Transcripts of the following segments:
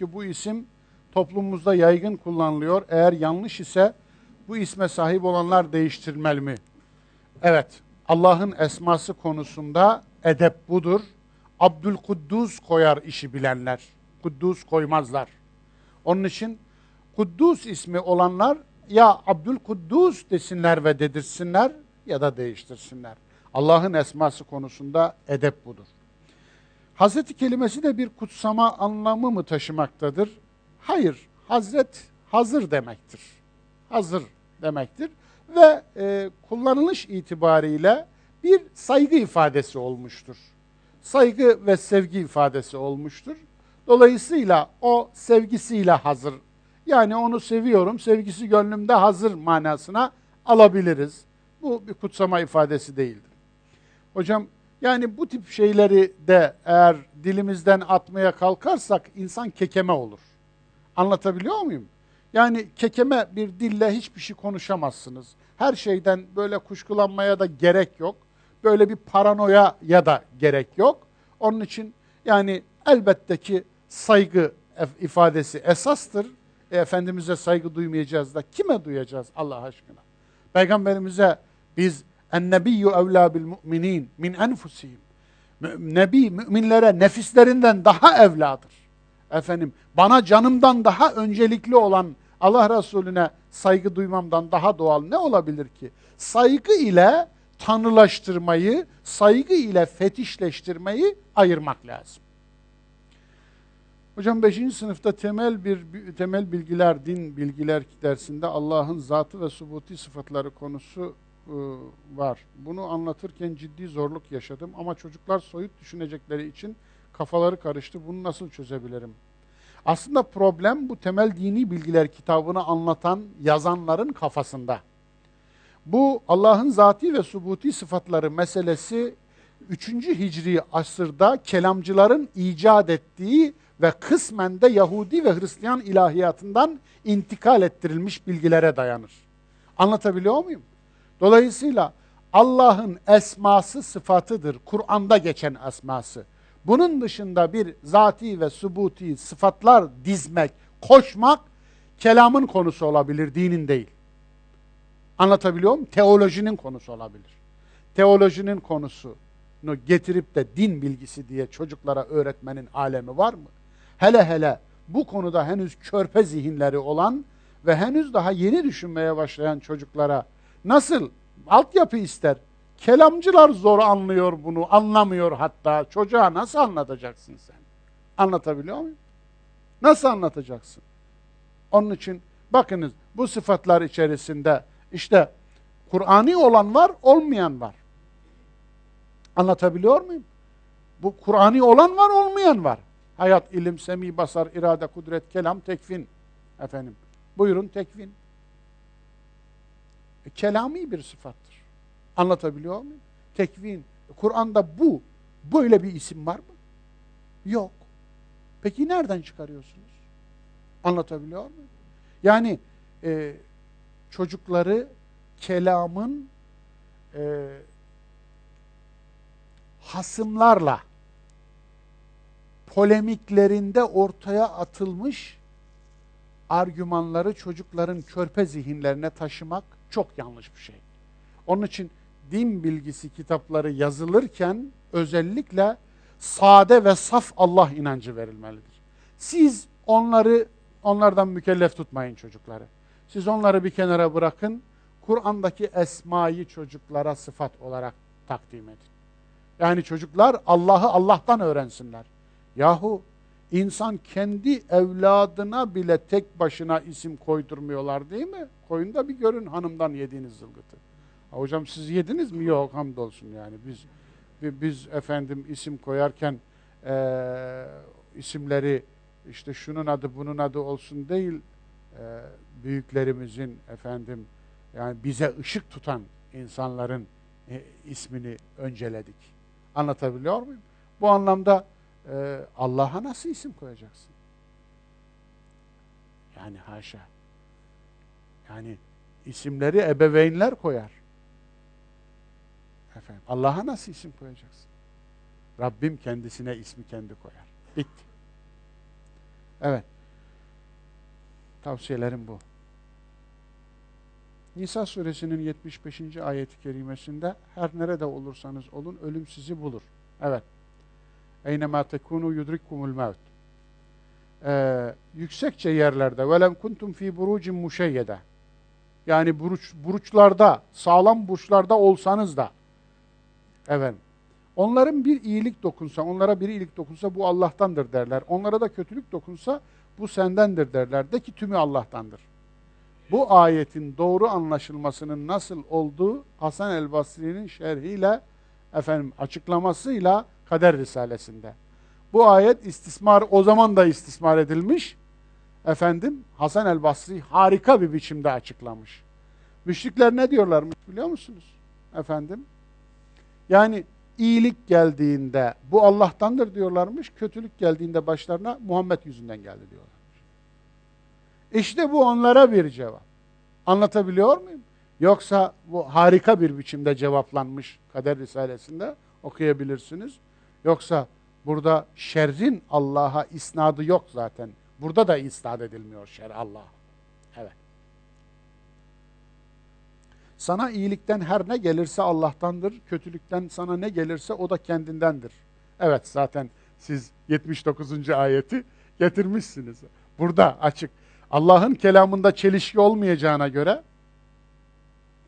Çünkü bu isim toplumumuzda yaygın kullanılıyor. Eğer yanlış ise bu isme sahip olanlar değiştirmeli mi? Evet, Allah'ın esması konusunda edep budur. Abdülkuddus koyar işi bilenler. Kuddus koymazlar. Onun için Kuddus ismi olanlar ya Abdülkuddus desinler ve dedirsinler ya da değiştirsinler. Allah'ın esması konusunda edep budur. Hazreti kelimesi de bir kutsama anlamı mı taşımaktadır? Hayır, Hazret hazır demektir. Hazır demektir ve e, kullanılış itibariyle bir saygı ifadesi olmuştur. Saygı ve sevgi ifadesi olmuştur. Dolayısıyla o sevgisiyle hazır. Yani onu seviyorum, sevgisi gönlümde hazır manasına alabiliriz. Bu bir kutsama ifadesi değildir. Hocam yani bu tip şeyleri de eğer dilimizden atmaya kalkarsak insan kekeme olur. Anlatabiliyor muyum? Yani kekeme bir dille hiçbir şey konuşamazsınız. Her şeyden böyle kuşkulanmaya da gerek yok. Böyle bir paranoya ya da gerek yok. Onun için yani elbette ki saygı ifadesi esastır. E, Efendimiz'e saygı duymayacağız da kime duyacağız Allah aşkına? Peygamberimize biz ennebiyyü evlâ bil mu'minin min enfusihim. Nebi müminlere nefislerinden daha evladır. Efendim bana canımdan daha öncelikli olan Allah Resulüne saygı duymamdan daha doğal ne olabilir ki? Saygı ile tanrılaştırmayı, saygı ile fetişleştirmeyi ayırmak lazım. Hocam 5. sınıfta temel bir temel bilgiler, din bilgiler dersinde Allah'ın zatı ve subuti sıfatları konusu var. Bunu anlatırken ciddi zorluk yaşadım ama çocuklar soyut düşünecekleri için kafaları karıştı. Bunu nasıl çözebilirim? Aslında problem bu temel dini bilgiler kitabını anlatan yazanların kafasında. Bu Allah'ın zati ve subuti sıfatları meselesi 3. Hicri asırda kelamcıların icat ettiği ve kısmen de Yahudi ve Hristiyan ilahiyatından intikal ettirilmiş bilgilere dayanır. Anlatabiliyor muyum? Dolayısıyla Allah'ın esması sıfatıdır. Kur'an'da geçen esması. Bunun dışında bir zati ve subuti sıfatlar dizmek, koşmak kelamın konusu olabilir, dinin değil. Anlatabiliyor muyum? Teolojinin konusu olabilir. Teolojinin konusunu getirip de din bilgisi diye çocuklara öğretmenin alemi var mı? Hele hele bu konuda henüz körpe zihinleri olan ve henüz daha yeni düşünmeye başlayan çocuklara nasıl altyapı ister? Kelamcılar zor anlıyor bunu, anlamıyor hatta. Çocuğa nasıl anlatacaksın sen? Anlatabiliyor muyum? Nasıl anlatacaksın? Onun için bakınız bu sıfatlar içerisinde işte Kur'ani olan var, olmayan var. Anlatabiliyor muyum? Bu Kur'ani olan var, olmayan var. Hayat, ilim, semi, basar, irade, kudret, kelam, tekvin. Efendim, buyurun tekvin. Kelami bir sıfattır. Anlatabiliyor muyum? Tekvin. Kur'an'da bu, böyle bir isim var mı? Yok. Peki nereden çıkarıyorsunuz? Anlatabiliyor muyum? Yani e, çocukları kelamın e, hasımlarla polemiklerinde ortaya atılmış argümanları çocukların körpe zihinlerine taşımak çok yanlış bir şey. Onun için din bilgisi kitapları yazılırken özellikle sade ve saf Allah inancı verilmelidir. Siz onları onlardan mükellef tutmayın çocukları. Siz onları bir kenara bırakın. Kur'an'daki esmayı çocuklara sıfat olarak takdim edin. Yani çocuklar Allah'ı Allah'tan öğrensinler. Yahu insan kendi evladına bile tek başına isim koydurmuyorlar değil mi? Koyun da bir görün hanımdan yediğiniz zılgıtı. Ha, hocam siz yediniz mi? Yok hamdolsun yani. Biz biz efendim isim koyarken e, isimleri işte şunun adı bunun adı olsun değil e, büyüklerimizin efendim yani bize ışık tutan insanların e, ismini önceledik. Anlatabiliyor muyum? Bu anlamda e, Allah'a nasıl isim koyacaksın? Yani haşa. Yani isimleri ebeveynler koyar. Efendim, Allah'a nasıl isim koyacaksın? Rabbim kendisine ismi kendi koyar. Bitti. Evet. Tavsiyelerim bu. Nisa suresinin 75. ayeti kerimesinde her nerede olursanız olun ölüm sizi bulur. Evet. Eynemâ tekûnû yudrikkumul mevt. Ee, yüksekçe yerlerde velem kuntum fi burucin muşeyyede. Yani buruç, buruçlarda, sağlam burçlarda olsanız da evet. Onların bir iyilik dokunsa, onlara bir iyilik dokunsa bu Allah'tandır derler. Onlara da kötülük dokunsa bu sendendir derler. De ki tümü Allah'tandır. Bu ayetin doğru anlaşılmasının nasıl olduğu Hasan el Basri'nin şerhiyle efendim açıklamasıyla Kader Risalesinde. Bu ayet istismar o zaman da istismar edilmiş. Efendim Hasan el Basri harika bir biçimde açıklamış. Müşrikler ne diyorlarmış biliyor musunuz? Efendim yani iyilik geldiğinde bu Allah'tandır diyorlarmış. Kötülük geldiğinde başlarına Muhammed yüzünden geldi diyorlar. İşte bu onlara bir cevap. Anlatabiliyor muyum? Yoksa bu harika bir biçimde cevaplanmış Kader Risalesi'nde okuyabilirsiniz. Yoksa burada şerrin Allah'a isnadı yok zaten. Burada da isnat edilmiyor şer Allah. Evet. Sana iyilikten her ne gelirse Allah'tandır. Kötülükten sana ne gelirse o da kendindendir. Evet zaten siz 79. ayeti getirmişsiniz. Burada açık. Allah'ın kelamında çelişki olmayacağına göre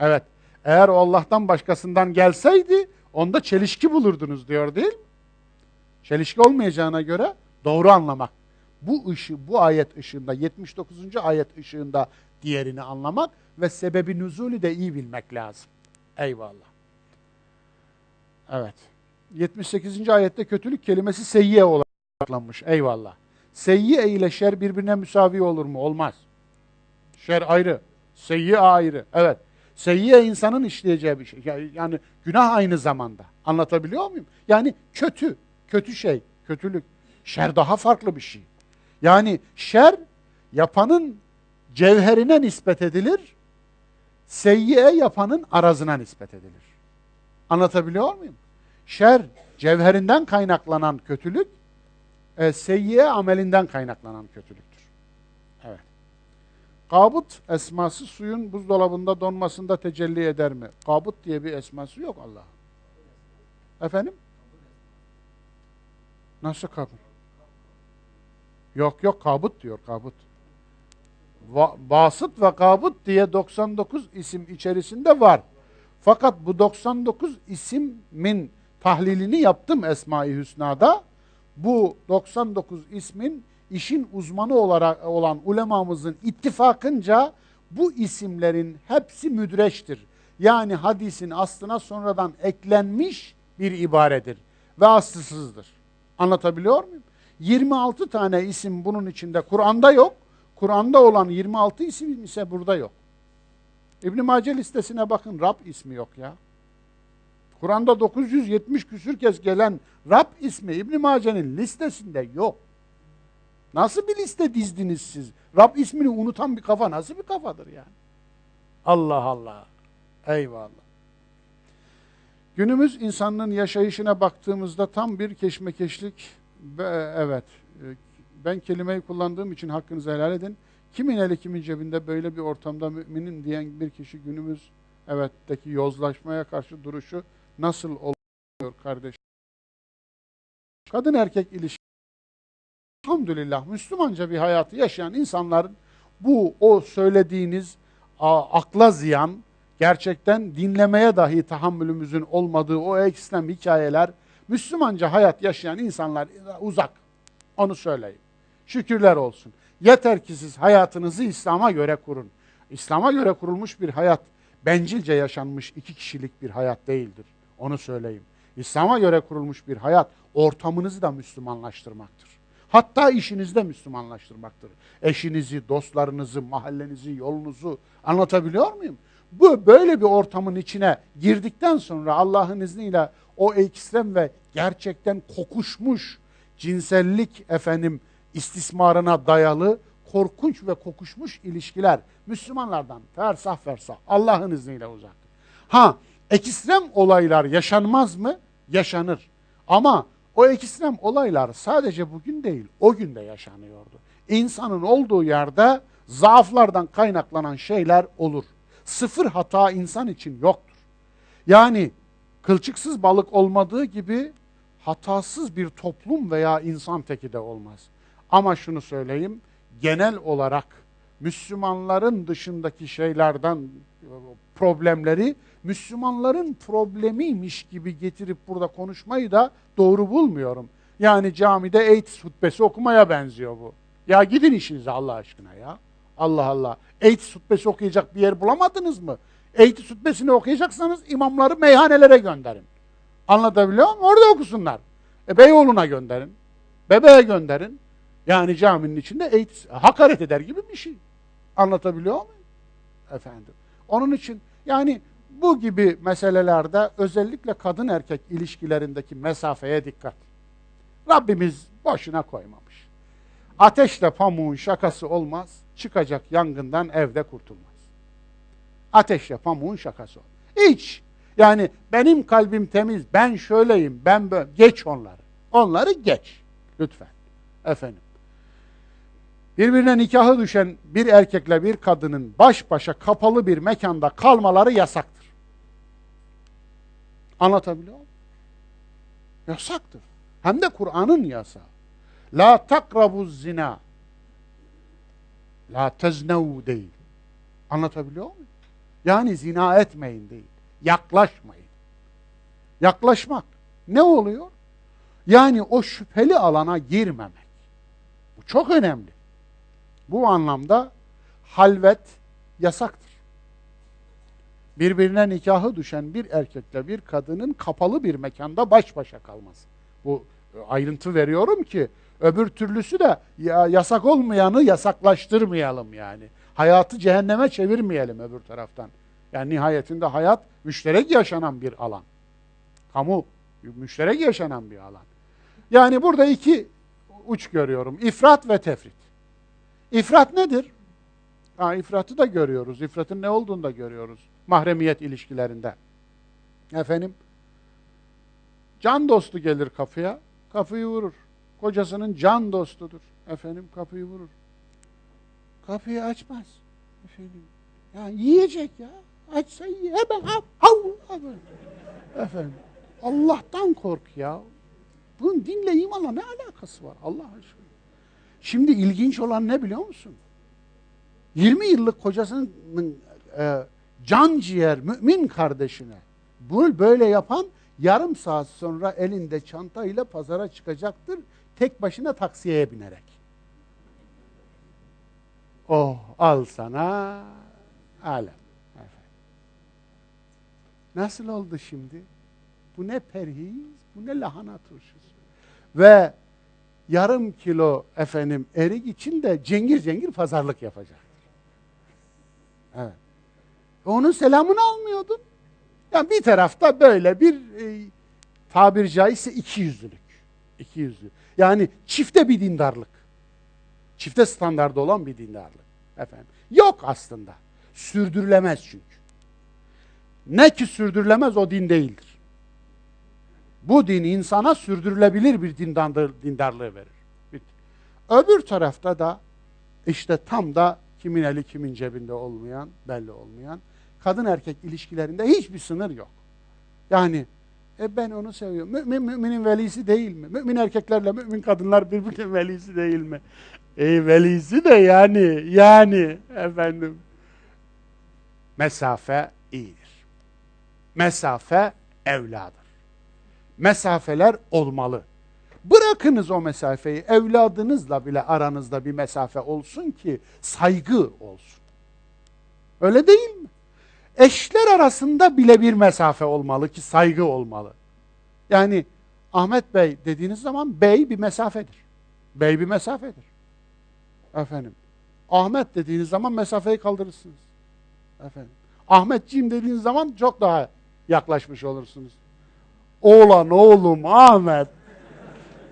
evet eğer o Allah'tan başkasından gelseydi onda çelişki bulurdunuz diyor değil mi? Çelişki olmayacağına göre doğru anlamak. Bu ışı, bu ayet ışığında 79. ayet ışığında diğerini anlamak ve sebebi nüzulü de iyi bilmek lazım. Eyvallah. Evet. 78. ayette kötülük kelimesi seyyiye olarak kullanılmış. Eyvallah. Seyyiye ile şer birbirine müsavi olur mu? Olmaz. Şer ayrı. Seyyiye ayrı. Evet. Seyyiye insanın işleyeceği bir şey. Yani günah aynı zamanda. Anlatabiliyor muyum? Yani kötü. Kötü şey. Kötülük. Şer daha farklı bir şey. Yani şer yapanın cevherine nispet edilir. Seyyiye yapanın arazına nispet edilir. Anlatabiliyor muyum? Şer cevherinden kaynaklanan kötülük, e, seyyiye amelinden kaynaklanan kötülüktür. Evet. Kabut esması suyun buzdolabında donmasında tecelli eder mi? Kabut diye bir esması yok Allah'ın. Efendim? Nasıl kabut? Yok yok kabut diyor kabut. Va basıt ve kabut diye 99 isim içerisinde var. Fakat bu 99 isimin tahlilini yaptım Esma-i Hüsna'da. Bu 99 ismin işin uzmanı olarak olan ulemamızın ittifakınca bu isimlerin hepsi müdreştir. Yani hadisin aslına sonradan eklenmiş bir ibaredir ve aslısızdır. Anlatabiliyor muyum? 26 tane isim bunun içinde Kur'an'da yok. Kur'an'da olan 26 isim ise burada yok. İbn Mace listesine bakın Rab ismi yok ya. Kur'an'da 970 küsür kez gelen Rab ismi İbn Mace'nin listesinde yok. Nasıl bir liste dizdiniz siz? Rab ismini unutan bir kafa nasıl bir kafadır yani? Allah Allah. Eyvallah. Günümüz insanlığın yaşayışına baktığımızda tam bir keşmekeşlik evet ben kelimeyi kullandığım için hakkınızı helal edin. Kimin eli kimin cebinde böyle bir ortamda müminin diyen bir kişi günümüz evetteki yozlaşmaya karşı duruşu nasıl oluyor kardeş? Kadın erkek ilişki Elhamdülillah Müslümanca bir hayatı yaşayan insanların bu o söylediğiniz akla ziyan gerçekten dinlemeye dahi tahammülümüzün olmadığı o ekstrem hikayeler Müslümanca hayat yaşayan insanlar uzak. Onu söyleyeyim. Şükürler olsun. Yeter ki siz hayatınızı İslam'a göre kurun. İslam'a göre kurulmuş bir hayat bencilce yaşanmış iki kişilik bir hayat değildir. Onu söyleyeyim. İslam'a göre kurulmuş bir hayat ortamınızı da Müslümanlaştırmaktır. Hatta işinizde Müslümanlaştırmaktır. Eşinizi, dostlarınızı, mahallenizi, yolunuzu anlatabiliyor muyum? Bu böyle bir ortamın içine girdikten sonra Allah'ın izniyle o ekstrem ve gerçekten kokuşmuş cinsellik efendim istismarına dayalı korkunç ve kokuşmuş ilişkiler Müslümanlardan fersah fersah Allah'ın izniyle uzak. Ha ekstrem olaylar yaşanmaz mı? Yaşanır. Ama o ekstrem olaylar sadece bugün değil o gün de yaşanıyordu. İnsanın olduğu yerde zaaflardan kaynaklanan şeyler olur. Sıfır hata insan için yoktur. Yani kılçıksız balık olmadığı gibi hatasız bir toplum veya insan teki de olmaz. Ama şunu söyleyeyim, genel olarak Müslümanların dışındaki şeylerden problemleri Müslümanların problemiymiş gibi getirip burada konuşmayı da doğru bulmuyorum. Yani camide AIDS hutbesi okumaya benziyor bu. Ya gidin işinize Allah aşkına ya. Allah Allah. AIDS hutbesi okuyacak bir yer bulamadınız mı? AIDS hutbesini okuyacaksanız imamları meyhanelere gönderin. Anlatabiliyor muyum? Orada okusunlar. E, Beyoğlu'na gönderin. Bebeğe gönderin. Yani caminin içinde AIDS, hakaret eder gibi bir şey. Anlatabiliyor muyum? Efendim. Onun için yani bu gibi meselelerde özellikle kadın erkek ilişkilerindeki mesafeye dikkat. Rabbimiz boşuna koymamış. Ateşle pamuğun şakası olmaz, çıkacak yangından evde kurtulmaz. Ateşle pamuğun şakası olmaz. Hiç. Yani benim kalbim temiz, ben şöyleyim, ben böyle. Geç onları. Onları geç. Lütfen. Efendim. Birbirine nikahı düşen bir erkekle bir kadının baş başa kapalı bir mekanda kalmaları yasaktır. Anlatabiliyor muyum? Yasaktır. Hem de Kur'an'ın yasağı. La takrabu zina. La teznev değil. Anlatabiliyor muyum? Yani zina etmeyin değil. Yaklaşmayın. Yaklaşmak. Ne oluyor? Yani o şüpheli alana girmemek. Bu çok önemli. Bu anlamda halvet yasaktır. Birbirine nikahı düşen bir erkekle bir kadının kapalı bir mekanda baş başa kalması. Bu ayrıntı veriyorum ki öbür türlüsü de ya, yasak olmayanı yasaklaştırmayalım yani. Hayatı cehenneme çevirmeyelim öbür taraftan. Yani nihayetinde hayat müşterek yaşanan bir alan. Kamu müşterek yaşanan bir alan. Yani burada iki uç görüyorum. İfrat ve tefrit. İfrat nedir? Ha, ifratı da görüyoruz. İfratın ne olduğunu da görüyoruz. Mahremiyet ilişkilerinde. Efendim, can dostu gelir kapıya, kapıyı vurur. Kocasının can dostudur. Efendim, kapıyı vurur. Kapıyı açmaz. Efendim, ya yiyecek ya. Açsa hemen hav, hav, hav. Efendim, Allah'tan kork ya. Bunun dinle imanla ne alakası var Allah aşkına? Şimdi ilginç olan ne biliyor musun? 20 yıllık kocasının e, can ciğer mümin kardeşine bunu böyle yapan yarım saat sonra elinde çantayla pazara çıkacaktır. Tek başına taksiye binerek. Oh al sana alem. Nasıl oldu şimdi? Bu ne perhiz, bu ne lahana turşusu. Ve yarım kilo efendim erik için de cengir cengir pazarlık yapacaktır. Evet. Onun selamını almıyordun. Yani bir tarafta böyle bir e, tabir caizse iki yüzlülük. İki yüzlü. Yani çifte bir dindarlık. Çifte standarda olan bir dindarlık. Efendim. Yok aslında. Sürdürülemez çünkü. Ne ki sürdürülemez o din değildir. Bu din insana sürdürülebilir bir dindarlığı verir. Öbür tarafta da işte tam da kimin eli kimin cebinde olmayan, belli olmayan kadın erkek ilişkilerinde hiçbir sınır yok. Yani e ben onu seviyorum. Mümin müminin velisi değil mi? Mümin erkeklerle mümin kadınlar birbirinin velisi değil mi? E velisi de yani yani efendim mesafe iyidir. Mesafe evladır mesafeler olmalı. Bırakınız o mesafeyi, evladınızla bile aranızda bir mesafe olsun ki saygı olsun. Öyle değil mi? Eşler arasında bile bir mesafe olmalı ki saygı olmalı. Yani Ahmet Bey dediğiniz zaman bey bir mesafedir. Bey bir mesafedir. Efendim. Ahmet dediğiniz zaman mesafeyi kaldırırsınız. Efendim. Ahmetciğim dediğiniz zaman çok daha yaklaşmış olursunuz oğlan oğlum Ahmet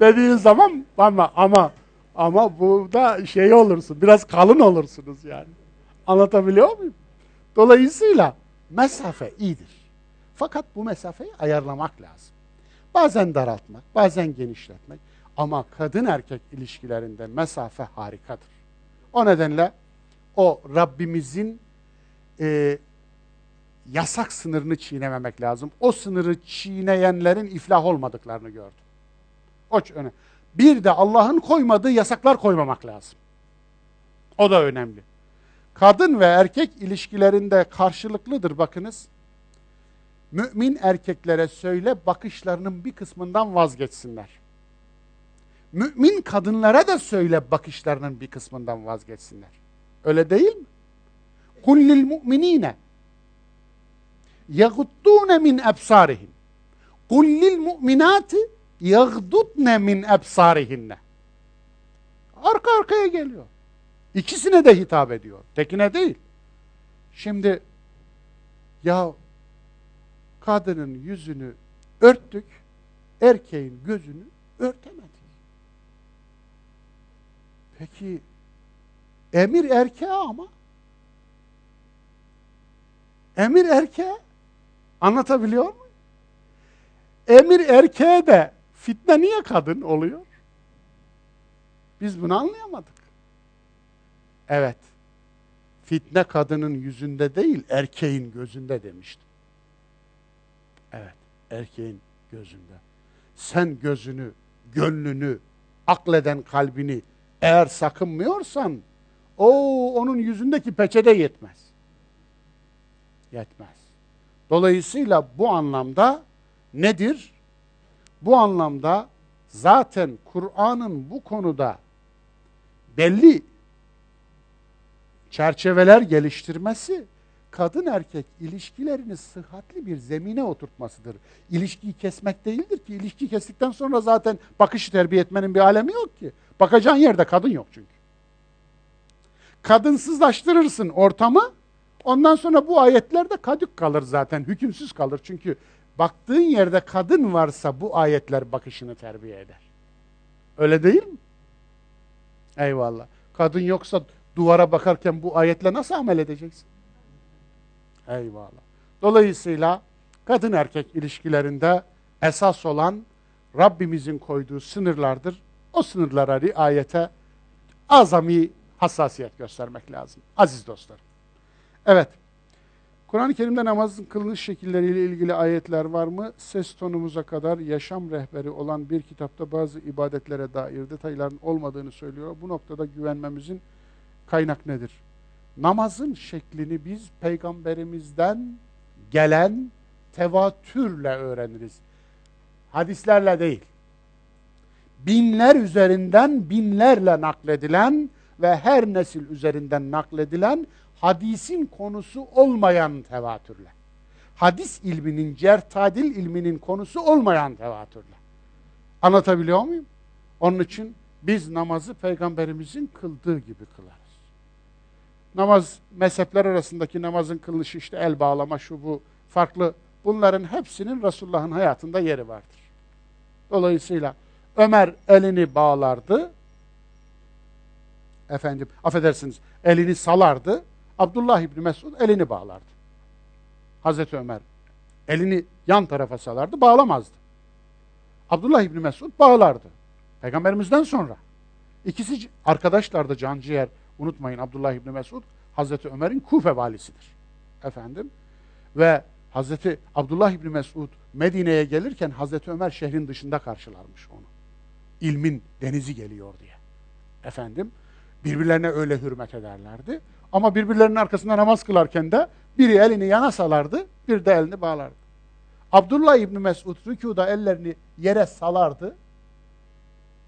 dediğin zaman ama ama ama burada şey olursun biraz kalın olursunuz yani. Anlatabiliyor muyum? Dolayısıyla mesafe iyidir. Fakat bu mesafeyi ayarlamak lazım. Bazen daraltmak, bazen genişletmek ama kadın erkek ilişkilerinde mesafe harikadır. O nedenle o Rabbimizin e, yasak sınırını çiğnememek lazım. O sınırı çiğneyenlerin iflah olmadıklarını gördüm. O önemli. Bir de Allah'ın koymadığı yasaklar koymamak lazım. O da önemli kadın ve erkek ilişkilerinde karşılıklıdır bakınız. Mümin erkeklere söyle bakışlarının bir kısmından vazgeçsinler. Mümin kadınlara da söyle bakışlarının bir kısmından vazgeçsinler. Öyle değil mi? Kullil mu'minine yaguddune min ebsarihim. Kullil mu'minati yagdudne min ebsarihinne. Arka arkaya geliyor. İkisine de hitap ediyor. Tekine değil. Şimdi ya kadının yüzünü örttük, erkeğin gözünü örtemedik. Peki emir erkeğe ama. Emir erkeğe. Anlatabiliyor muyum? Emir erkeğe de fitne niye kadın oluyor? Biz bunu anlayamadık. Evet. Fitne kadının yüzünde değil, erkeğin gözünde demiştim. Evet, erkeğin gözünde. Sen gözünü, gönlünü, akleden kalbini eğer sakınmıyorsan, o onun yüzündeki peçete yetmez. Yetmez. Dolayısıyla bu anlamda nedir? Bu anlamda zaten Kur'an'ın bu konuda belli çerçeveler geliştirmesi kadın erkek ilişkilerini sıhhatli bir zemine oturtmasıdır. İlişkiyi kesmek değildir ki. İlişkiyi kestikten sonra zaten bakışı terbiye etmenin bir alemi yok ki. Bakacağın yerde kadın yok çünkü. Kadınsızlaştırırsın ortamı. Ondan sonra bu ayetlerde kadük kalır zaten. Hükümsüz kalır. Çünkü baktığın yerde kadın varsa bu ayetler bakışını terbiye eder. Öyle değil mi? Eyvallah. Kadın yoksa duvara bakarken bu ayetle nasıl amel edeceksin? Eyvallah. Dolayısıyla kadın erkek ilişkilerinde esas olan Rabbimizin koyduğu sınırlardır. O sınırlara riayete azami hassasiyet göstermek lazım. Aziz dostlarım. Evet. Kur'an-ı Kerim'de namazın kılınış şekilleriyle ilgili ayetler var mı? Ses tonumuza kadar yaşam rehberi olan bir kitapta bazı ibadetlere dair detayların olmadığını söylüyor. Bu noktada güvenmemizin kaynak nedir? Namazın şeklini biz peygamberimizden gelen tevatürle öğreniriz. Hadislerle değil. Binler üzerinden binlerle nakledilen ve her nesil üzerinden nakledilen hadisin konusu olmayan tevatürle. Hadis ilminin, certadil ilminin konusu olmayan tevatürle. Anlatabiliyor muyum? Onun için biz namazı peygamberimizin kıldığı gibi kılarız. Namaz, mezhepler arasındaki namazın kılınışı işte el bağlama şu bu farklı. Bunların hepsinin Resulullah'ın hayatında yeri vardır. Dolayısıyla Ömer elini bağlardı. Efendim, affedersiniz, elini salardı. Abdullah İbni Mesud elini bağlardı. Hazreti Ömer elini yan tarafa salardı, bağlamazdı. Abdullah İbni Mesud bağlardı. Peygamberimizden sonra. İkisi arkadaşlardı canciğer. Unutmayın Abdullah İbni Mesud Hazreti Ömer'in Kufe valisidir. Efendim. Ve Hazreti Abdullah İbni Mesud Medine'ye gelirken Hazreti Ömer şehrin dışında karşılarmış onu. İlmin denizi geliyor diye. Efendim. Birbirlerine öyle hürmet ederlerdi. Ama birbirlerinin arkasında namaz kılarken de biri elini yana salardı, bir de elini bağlardı. Abdullah İbni Mesud rükuda ellerini yere salardı.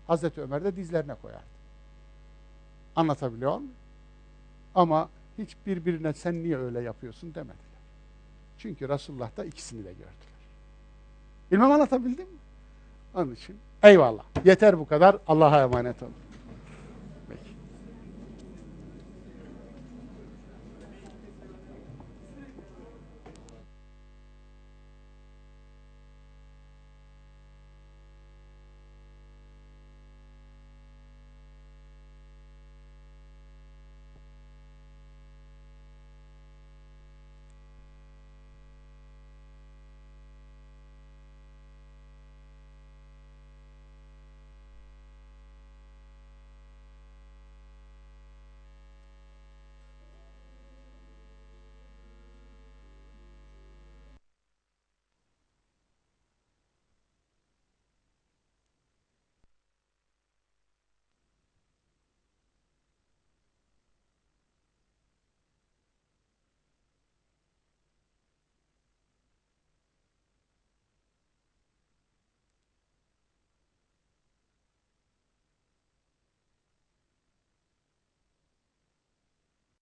Hazreti Ömer de dizlerine koyardı. Anlatabiliyor muyum? Ama hiç birbirine sen niye öyle yapıyorsun demediler. Çünkü Resulullah da ikisini de gördüler. Bilmem anlatabildim mi? Onun için eyvallah. Yeter bu kadar. Allah'a emanet olun.